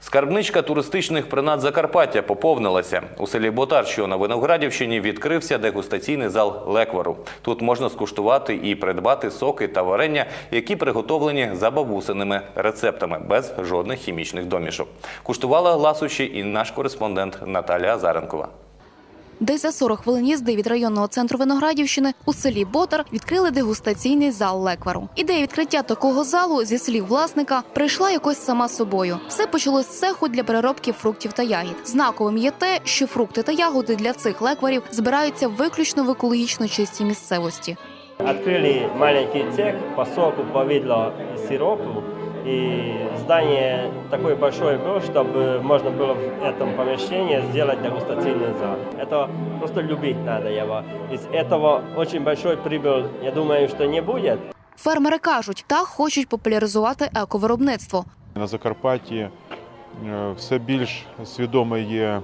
Скарбничка туристичних принад Закарпаття поповнилася. У селі Ботар, що на Виноградівщині, відкрився дегустаційний зал леквару. Тут можна скуштувати і придбати соки та варення, які приготовлені за бабусиними рецептами, без жодних хімічних домішок. Куштувала ласощі і наш кореспондент Наталя Азаренкова. Десь за 40 хвилин їзди від районного центру Виноградівщини у селі Ботар відкрили дегустаційний зал леквару. Ідея відкриття такого залу, зі слів власника, прийшла якось сама собою. Все почалось з цеху для переробки фруктів та ягід. Знаковим є те, що фрукти та ягоди для цих лекварів збираються виключно в екологічно чистій місцевості. Открыли маленький цех по соку, повидло и сиропу. И здание такое большое было, чтобы можно было в этом помещении сделать дегустационный зал. Это просто любить надо его. Из этого очень большой прибыль, я думаю, что не будет. Фермери кажуть, так хочуть популяризувати ековиробництво. На Закарпатті е, все більш свідоме є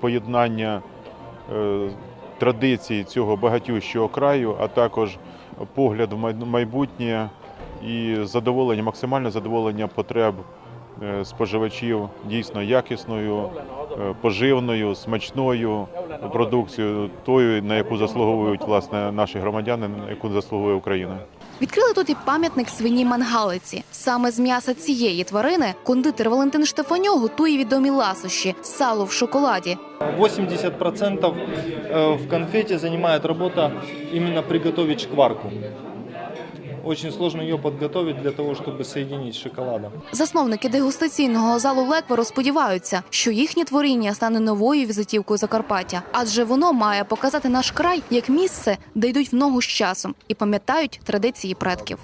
поєднання е, традицій цього багатющого краю, а також погляд в май- майбутнє і задоволення, максимальне задоволення потреб е, споживачів дійсно якісною, е, поживною, смачною продукцією, тою, на яку заслуговують власне наші громадяни, на яку заслуговує Україна. Відкрили тут і пам'ятник свині мангалиці. Саме з м'яса цієї тварини кондитер Валентин Штефаньо готує відомі ласощі сало в шоколаді. 80% э, в конфете занимает работа именно приготовить шкварку. Очень сложно ее подготовить для того, чтобы соединить с шоколадом. Засновники дегустаційного залу Лекви сподіваються, що їхнє творіння стане новою візитівкою Закарпаття, адже воно має показати наш край як місце, де йдуть в ногу з часом і пам'ятають традиції предків.